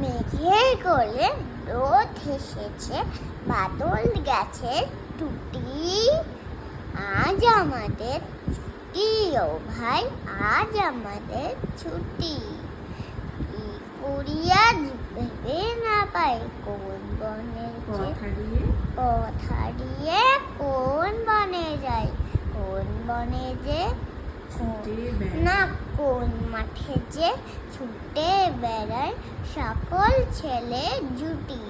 মেঘের কোলে রোদ এসেছে বাদল গেছে টুটি আজ আমাদের ছুটি ও ভাই আজ আমাদের ছুটি। কি করিয়া ভেবে না পাই কোন বনে যে পথ হারিয়ে? পথ হারিয়ে কোন বনে যে না কোন মাঠে যে ছুটে বেড়ায় সকল ছেলে জুটি।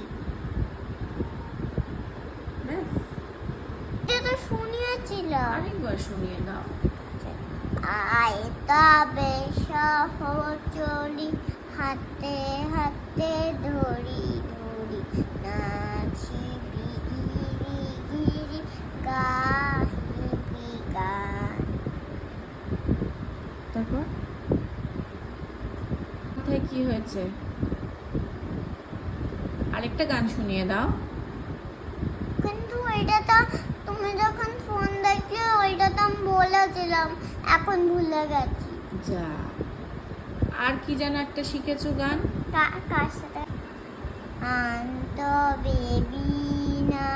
তো শুনিয়েছিলাম শুনিয়ে দাও। আয় তবে হাতে হাতে ধরি ধরি নাচি কোথায় কি হয়েছে? আরেকটা গান শুনিয়ে দাও। কিন্তু ওইটা তো তুমি যখন ফোন দেখলে ওইটা তো আমি বলেছিলাম এখন ভুলে গেছি। যা। আর কি যেন একটা শিখেছো গান? কার সাথে? আন্ত বেবি না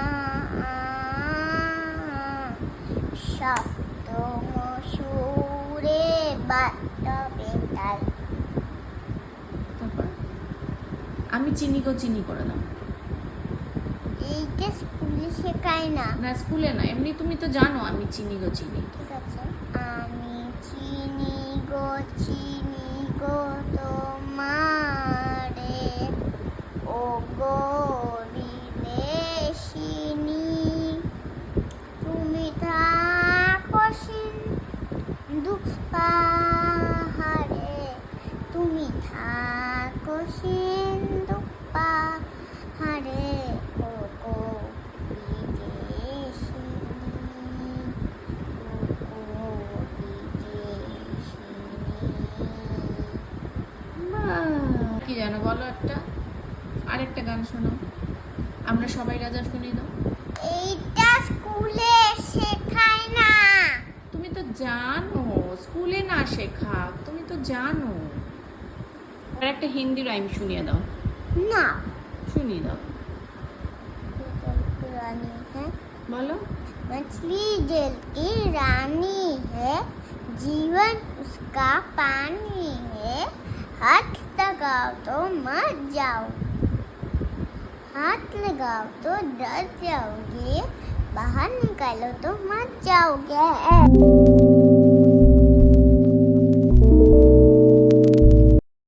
সপ্তম সুরে বাদ্য আমি চিনি গো চিনি করে দাও এইটা স্কুলে শেখায় না। না স্কুলে না এমনি তুমি তো জানো আমি চিনি গো চিনি। ঠিক আছে। আমি চিনি গো চিনি গো তোমারে। ও গো বিদেশিনী তুমি থাকো সিন্ধু পাহাড়ে তুমি থাকো পাহাড়ে কি জানো বলো একটা? আরেকটা গান শোনো। আমরা সবাই রাজা শুনি দাও এইটা স্কুলে শেখায় না। তুমি তো জানো স্কুলে না শেখা। তুমি তো জানো। আর একটা হিন্দি রাইম শুনিয়ে দাও না শুনিয়ে দাও पुरानी है বলো मछली जल की रानी है जीवन उसका पानी है हाथ लगाओ तो मर जाओ हाथ लगाओ तो डर जाओगे बाहर निकालो तो मर जाओगे